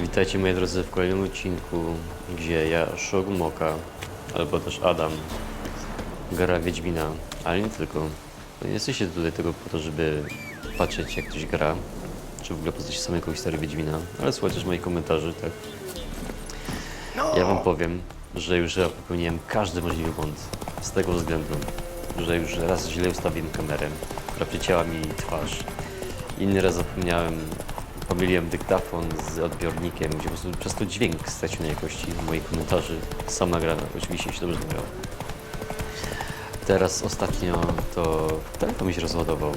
Witajcie moi drodzy w kolejnym odcinku, gdzie ja, Shogmoka, albo też Adam, gra Wiedźmina, ale nie tylko. No Nie jesteście tutaj tylko po to, żeby patrzeć jak ktoś gra, czy w ogóle poznać samego historii Wiedźmina, ale słuchać też moich komentarzy, tak? Ja wam powiem, że już ja popełniłem każdy możliwy błąd z tego względu, że już raz źle ustawiłem kamerę, która przycięła mi twarz. Inny raz zapomniałem, pomyliłem dyktafon z odbiornikiem, gdzie po prostu przez to dźwięk stracił na jakości moich komentarzy. Sama gra oczywiście się dobrze nagrała. Teraz ostatnio to telefon mi się rozładował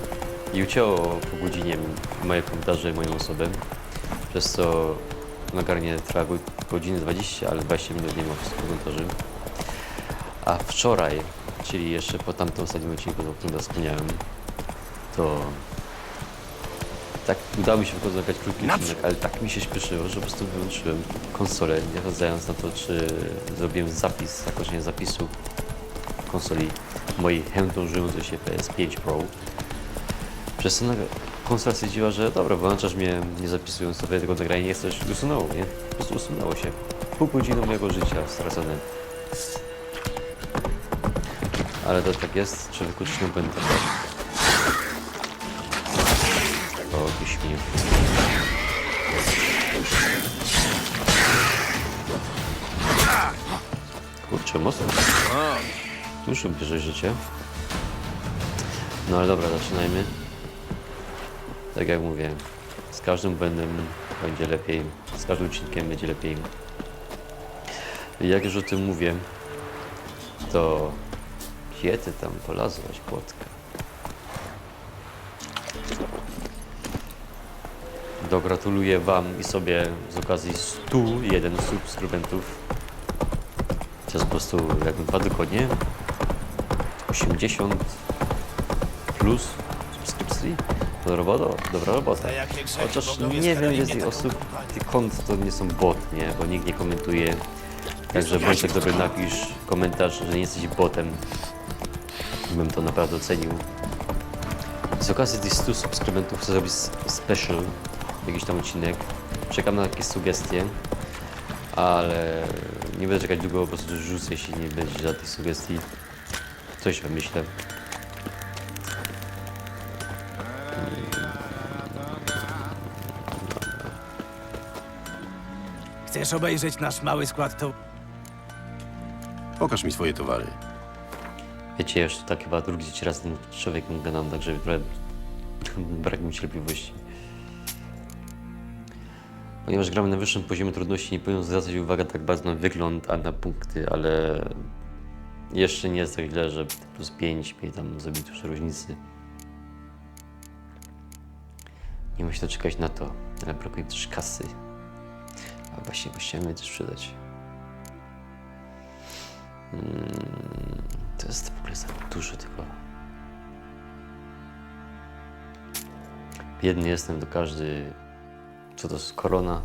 i ucięło po godzinie moje komentarze, moją osobę, przez co nagranie trwa go- godzinę 20, ale 20 minut nie ma komentarzy. A wczoraj, czyli jeszcze po tamtym ostatnim odcinku, o którym wspomniałem, to tak udało mi się nagrać krótki odcinek, ale tak mi się śpieszyło, że po prostu wyłączyłem konsolę, nie sprawdzając na to, czy zrobiłem zapis, zakończenie zapisu konsoli mojej chętą żyjącej się PS5 Pro. Przez to konsola stwierdziła, że dobra, wyłączasz mnie nie zapisując sobie tego nagrania, nie chcesz, usunęło mnie. Po prostu usunęło się. Pół godziny mojego życia stracone. Ale to tak jest, człowiek uczyć nie będę Mocno. Już bierze życie. No ale dobra, zaczynajmy. Tak jak mówię, z każdym błędem będzie lepiej, z każdym odcinkiem będzie lepiej. Jak już o tym mówię, to ty tam polazłaś, płotka? Dogratuluję Wam i sobie z okazji 101 subskrybentów. To jest po prostu jakby dwa tygodnie. 80 plus subskrypcji. Dobra robota, dobra robota. Chociaż nie wiem, ile z tych osób, tych kont to nie są bot, nie? Bo nikt nie komentuje. Także bądź tak dobry, napisz komentarz, że nie jesteś botem. Bym to naprawdę ocenił. Z okazji tych 100 subskrybentów chcę zrobić special, jakiś tam odcinek. Czekam na jakieś sugestie, ale nie będę czekać długo, po prostu rzucę, jeśli nie będzie żadnych sugestii. Coś wymyślę. Chcesz obejrzeć nasz mały skład to... Pokaż mi swoje towary. Wiecie, już tak chyba drugi trzeci raz tym człowiekiem gadam, także trochę brak mi cierpliwości. Ponieważ gramy na wyższym poziomie trudności, nie powinien zwracać uwagi tak bardzo na wygląd, a na punkty, ale jeszcze nie jest tak źle, że plus 5 mnie tam zrobi dużo różnicy. Nie muszę czekać na to, ale brakuje mi też kasy. A właśnie, chciałem też sprzedać. To jest w ogóle za dużo tego. Biedny jestem do każdy. Co to jest korona?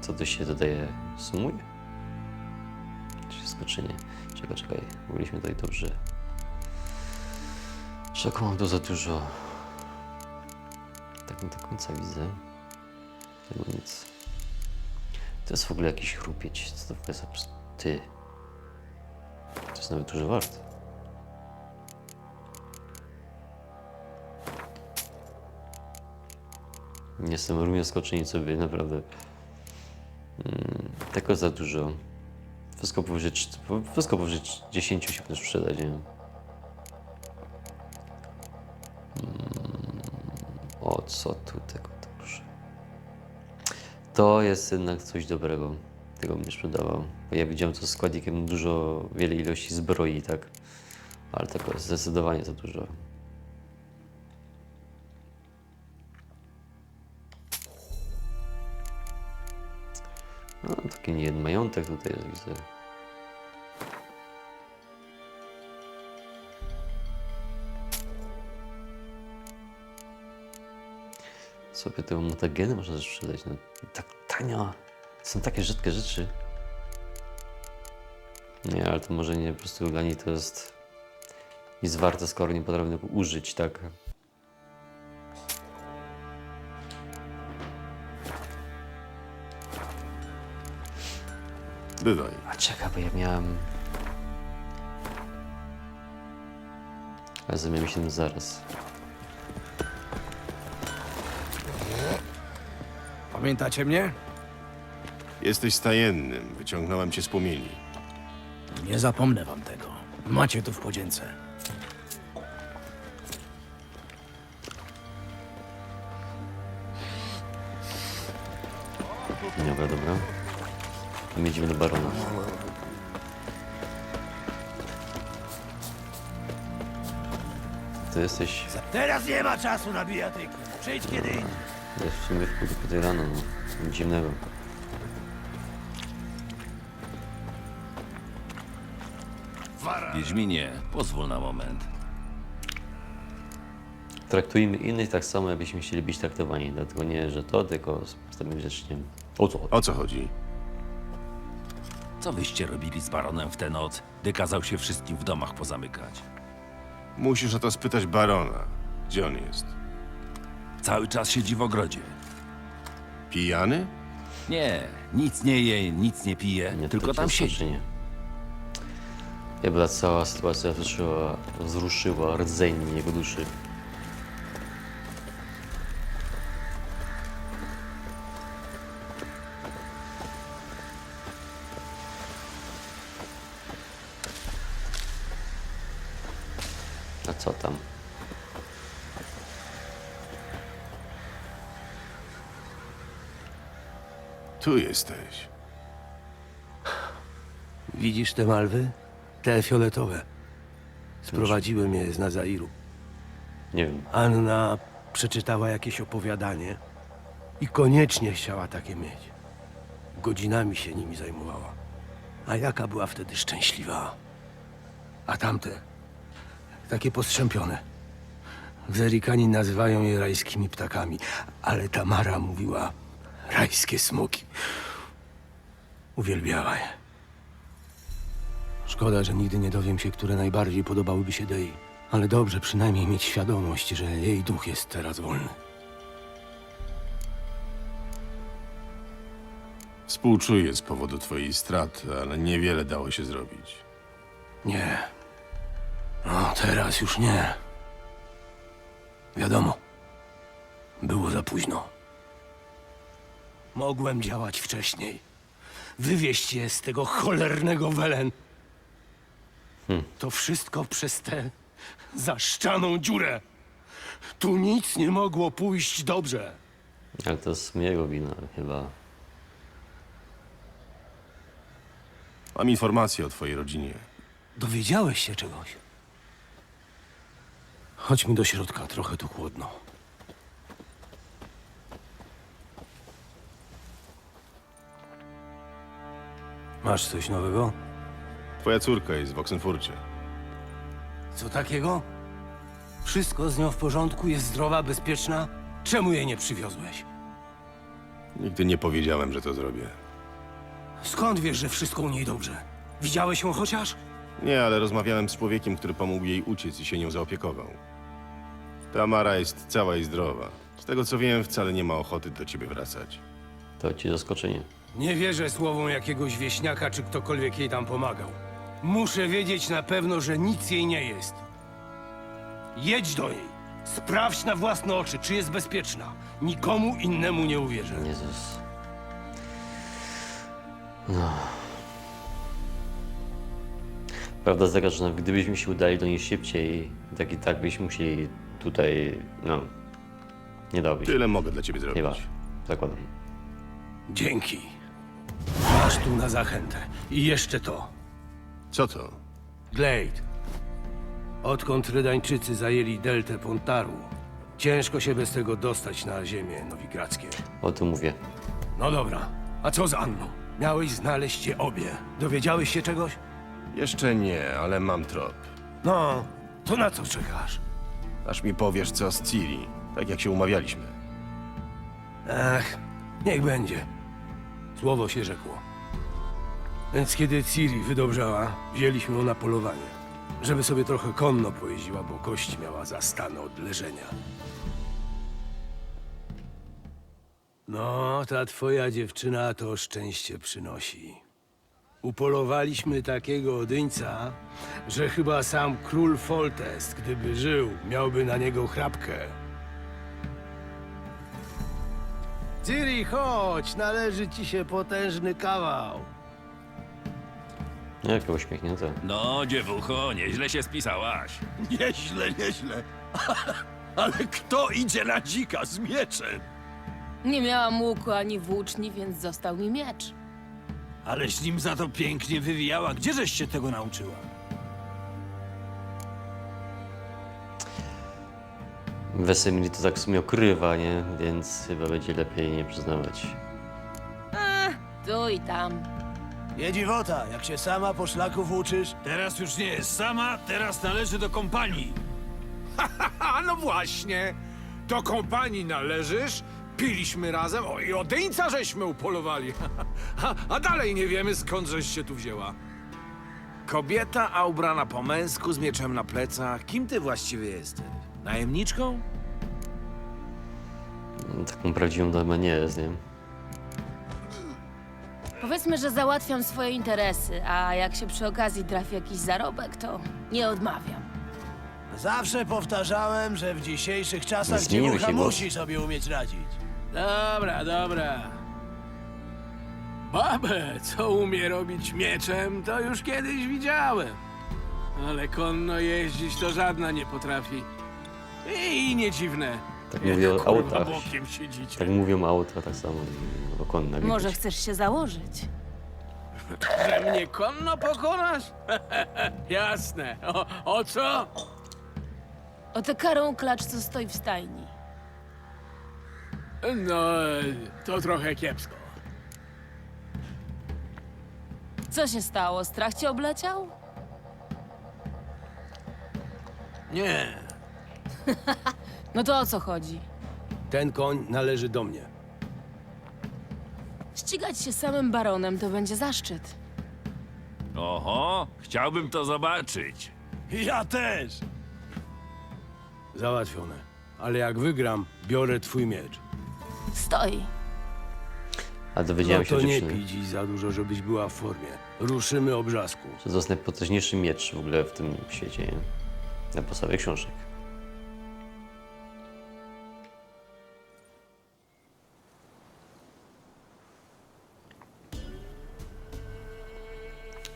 Co to się dodaje? Sumuje? Czy skoczenie? Czekaj, czekaj. Mówiliśmy tutaj dobrze. Czego mam tu za dużo? Tak nie do końca widzę. Tego nic. To jest w ogóle jakiś chrupieć. Co to w ogóle za ty? To jest nawet dużo warte. Jestem równie skoczeni sobie, naprawdę. Mm, tego za dużo. Wszystko powyżej, cz- wszystko powyżej 10 się też sprzedać, nie? Mm, o co tu tego dobrze? To jest jednak coś dobrego. Tego bym nie sprzedawał. Bo ja widziałem to z składnikiem dużo, wiele ilości zbroi, tak? Ale tego jest zdecydowanie za dużo. Nie jeden majątek tutaj jest, widzę. Sobie te mutageny można sprzedać. No, tak tanio. Są takie rzadkie rzeczy. Nie, ale to może nie, po prostu dla niej to jest nic warte, skoro nie potrafię tego użyć, tak? Bywaj. A czekaj, bo ja miałem... Zajmiemy się tym zaraz. Pamiętacie mnie? Jesteś stajennym. Wyciągnąłem cię z płomieni. Nie zapomnę wam tego. Macie tu w podzięce. Dobra, dobra. A my idziemy do barona. Ty jesteś... Teraz nie ma czasu na bijatyki. Przyjdź kiedy indziej. Jest w sumie w pół do piątej rano, no. Nic dziwnego. Wiedźminie, pozwól na moment. Traktujmy innych tak samo, jakbyśmy chcieli być traktowani. Dlatego nie, że to, tylko postawimy grzecznie. O co? O co chodzi? Co wyście robili z baronem w tę noc, gdy kazał się wszystkim w domach pozamykać? Musisz o to spytać barona. Gdzie on jest? Cały czas siedzi w ogrodzie. Pijany? Nie, nic nie je, nic nie pije, Nie, tylko tam siedzi. nie. Jakby ta cała sytuacja wzruszyła, wzruszyła rdzeń jego duszy. Co tam? Tu jesteś. Widzisz te malwy? Te fioletowe. Sprowadziłem je z Nazairu. Nie wiem. Anna przeczytała jakieś opowiadanie i koniecznie chciała takie mieć. Godzinami się nimi zajmowała. A jaka była wtedy szczęśliwa. A tamte, takie postrzępione. Zerikani nazywają je rajskimi ptakami, ale Tamara mówiła rajskie smoki. Uwielbiała je. Szkoda, że nigdy nie dowiem się, które najbardziej podobałyby się Dei. Ale dobrze przynajmniej mieć świadomość, że jej duch jest teraz wolny. Współczuję z powodu twojej straty, ale niewiele dało się zrobić. Nie. No, teraz już nie. Wiadomo. Było za późno. Mogłem działać wcześniej. Wywieźć je z tego cholernego Welen. To wszystko przez tę zaszczaną dziurę. Tu nic nie mogło pójść dobrze. Ale to jest jego wina chyba. Mam informacje o twojej rodzinie. Dowiedziałeś się czegoś? Chodźmy do środka, trochę tu chłodno. Masz coś nowego? Twoja córka jest w Oksenfurcie. Co takiego? Wszystko z nią w porządku, jest zdrowa, bezpieczna? Czemu jej nie przywiozłeś? Nigdy nie powiedziałem, że to zrobię. Skąd wiesz, że wszystko u niej dobrze? Widziałeś ją chociaż? Nie, ale rozmawiałem z człowiekiem, który pomógł jej uciec i się nią zaopiekował. Tamara jest cała i zdrowa. Z tego co wiem, wcale nie ma ochoty do ciebie wracać. To ci zaskoczenie. Nie wierzę słowom jakiegoś wieśniaka, czy ktokolwiek jej tam pomagał. Muszę wiedzieć na pewno, że nic jej nie jest. Jedź do niej. Sprawdź na własne oczy, czy jest bezpieczna. Nikomu innemu nie uwierzę. Jezus. No. Prawda nawet gdybyśmy się udali do niej szybciej, tak i tak byśmy musieli tutaj, no, nie dałbyś. Tyle mogę dla ciebie zrobić. Chyba, zakładam. Dzięki. Masz tu na zachętę. I jeszcze to. Co to? Glade. Odkąd Rydańczycy zajęli deltę Pontaru, ciężko się bez tego dostać na ziemię nowigradzkie. O tym mówię. No dobra, a co z Anną? Miałeś znaleźć je obie. Dowiedziałeś się czegoś? Jeszcze nie, ale mam trop. No, to na co czekasz? Aż mi powiesz, co z Ciri, tak jak się umawialiśmy. Ach, niech będzie. Słowo się rzekło. Więc kiedy Ciri wydobrzała, wzięliśmy ją na polowanie. Żeby sobie trochę konno pojeździła, bo kość miała zastane od leżenia. No, ta twoja dziewczyna to szczęście przynosi. Upolowaliśmy takiego odyńca, że chyba sam król Foltest, gdyby żył, miałby na niego chrapkę. Ciri, chodź, należy ci się potężny kawał. Jakie uśmiechnięte. No, dziewucho, nieźle się spisałaś. Nieźle, nieźle. Ale kto idzie na dzika z mieczem? Nie miałam łuku ani włóczni, więc został mi miecz. Aleś nim za to pięknie wywijała. Gdzieżeś się tego nauczyła? Wesemir to tak w sumie okrywa, nie? Więc chyba będzie lepiej nie przyznawać. Tu i tam. Nie dziwota, jak się sama po szlaku włóczysz. Teraz już nie jest sama, teraz należy do kompanii. A no właśnie, do kompanii należysz, piliśmy razem o, i odeńca żeśmy upolowali. A, a dalej nie wiemy skąd żeś się tu wzięła. Kobieta, a ubrana po męsku, z mieczem na plecach. Kim ty właściwie jesteś? Najemniczką? No, Taką prawdziwą damę nie jest, nie? Powiedzmy, że załatwiam swoje interesy, a jak się przy okazji trafi jakiś zarobek, to nie odmawiam. Zawsze powtarzałem, że w dzisiejszych czasach Zmieniły dziewucha musi sobie umieć radzić. Dobra, dobra. Babę, co umie robić mieczem, to już kiedyś widziałem. Ale konno jeździć to żadna nie potrafi. I nie dziwne. Tak mówię o Kurwa, autach. bokiem siedzicie. Tak mówią o autach, tak samo o konnach. Może widać. chcesz się założyć? Że mnie konno pokonasz? Jasne. O, o co? O tę karą klacz, co stoi w stajni. No, to trochę kiepsko. Co się stało? Strach cię obleciał? Nie, No to o co chodzi? ten koń należy do mnie. Ścigać się samym baronem to będzie zaszczyt. Oho, chciałbym to zobaczyć. Ja też! Załatwione. Ale jak wygram, biorę twój miecz. Stoi. A No dowiedziałem się to nie dziewczyny, pij dziś za dużo, żebyś była w formie. Ruszymy obrzasku. że to jest najpotężniejszy miecz w ogóle w tym świecie, nie? Na podstawie książek.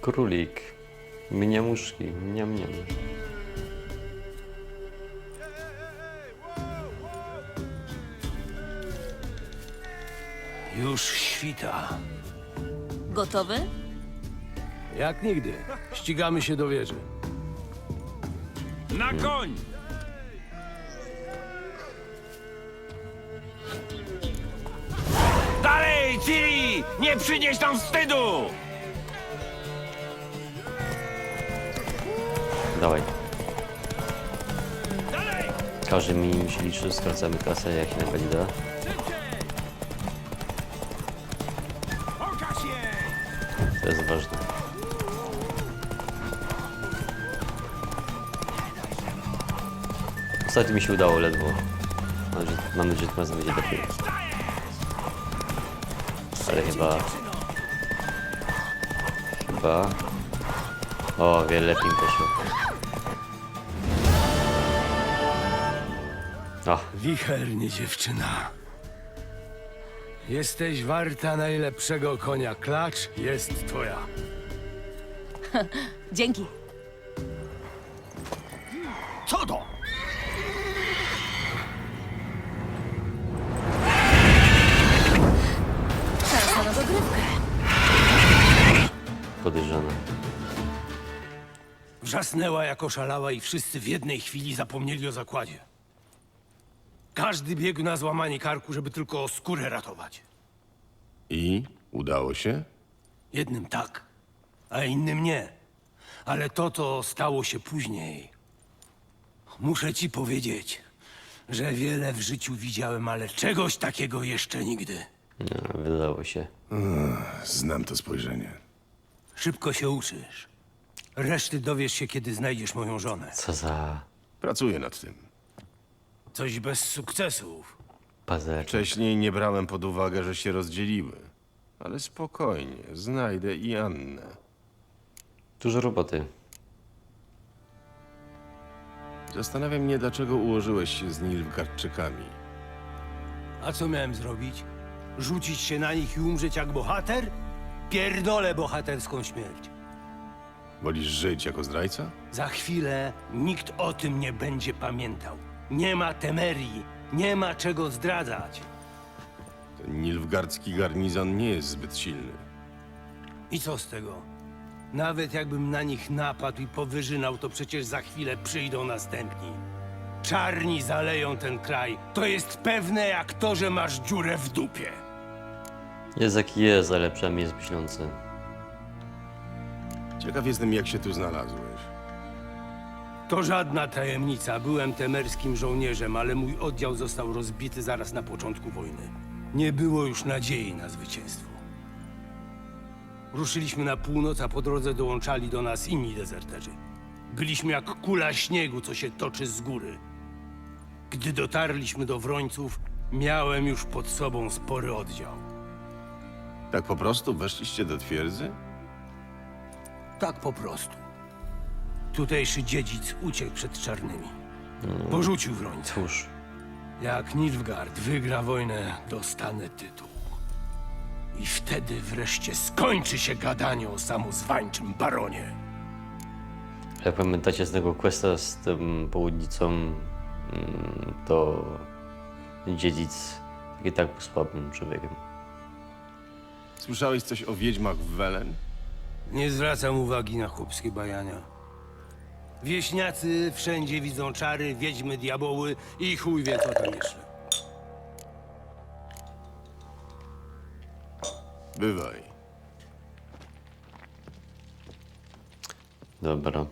Królik. Mniamuszki. Mniam, mniam. Już świta. Gotowy? Jak nigdy. Ścigamy się do wieży. Na koń! Dalej, Ciri! Nie przynieś nam wstydu! Dawaj. Każdy mi się liczy, skracamy kasę jak się najbardziej da. Ostatnio mi się udało ledwo. Mam nadzieję, mam nadzieję, że tym razem będzie lepiej. Ale chyba... Chyba... O, wiele lepiej mi poszło. Wichernie, dziewczyna. Jesteś warta najlepszego konia. Klacz jest twoja. Dzięki. Co to? Podejrzane. Wrzasnęła jak oszalała i wszyscy w jednej chwili zapomnieli o zakładzie. Każdy biegł na złamanie karku, żeby tylko skórę ratować. I? Udało się? Jednym tak, a innym nie. Ale to, to stało się później. Muszę ci powiedzieć, że wiele w życiu widziałem, ale czegoś takiego jeszcze nigdy. No, wydało się. Znam to spojrzenie. Szybko się uczysz. Reszty dowiesz się, kiedy znajdziesz moją żonę. Co za Pracuję nad tym. Coś bez sukcesów. pazer. Wcześniej nie brałem pod uwagę, że się rozdzieliły. Ale spokojnie, znajdę i Annę. Dużo roboty. Zastanawia mnie, dlaczego ułożyłeś się z Nilfgaardczykami. A co miałem zrobić? Rzucić się na nich i umrzeć jak bohater? Pierdolę bohaterską śmierć. Wolisz żyć jako zdrajca? Za chwilę nikt o tym nie będzie pamiętał. Nie ma temerii, nie ma czego zdradzać. Ten nilfgaardzki garnizon nie jest zbyt silny. I co z tego? Nawet jakbym na nich napadł i powyżynał, to przecież za chwilę przyjdą następni. Czarni zaleją ten kraj. To jest pewne jak to, że masz dziurę w dupie. Jest jaki jest, ale przynajmniej jest myślący. Ciekaw jestem, jak się tu znalazłeś. To żadna tajemnica. Byłem temerskim żołnierzem, ale mój oddział został rozbity zaraz na początku wojny. Nie było już nadziei na zwycięstwo. Ruszyliśmy na północ, a po drodze dołączali do nas inni dezerterzy. Byliśmy jak kula śniegu, co się toczy z góry. Gdy dotarliśmy do Wrońców, miałem już pod sobą spory oddział. Tak po prostu weszliście do twierdzy? Tak po prostu. Tutejszy dziedzic uciekł przed czarnymi. Porzucił Wrońca. Cóż, Jak Nilfgaard wygra wojnę, dostanę tytuł. I wtedy wreszcie skończy się gadanie o samozwańczym baronie. jak pamiętacie z tego questa z tą południcą, mm, to dziedzic i tak był słabym człowiekiem. Słyszałeś coś o wiedźmach w Welen? Nie zwracam uwagi na chłopskie bajania. Wieśniacy wszędzie widzą czary, wiedźmy, diaboły i chuj wie co tam jeszcze. Bywaj. Dobra.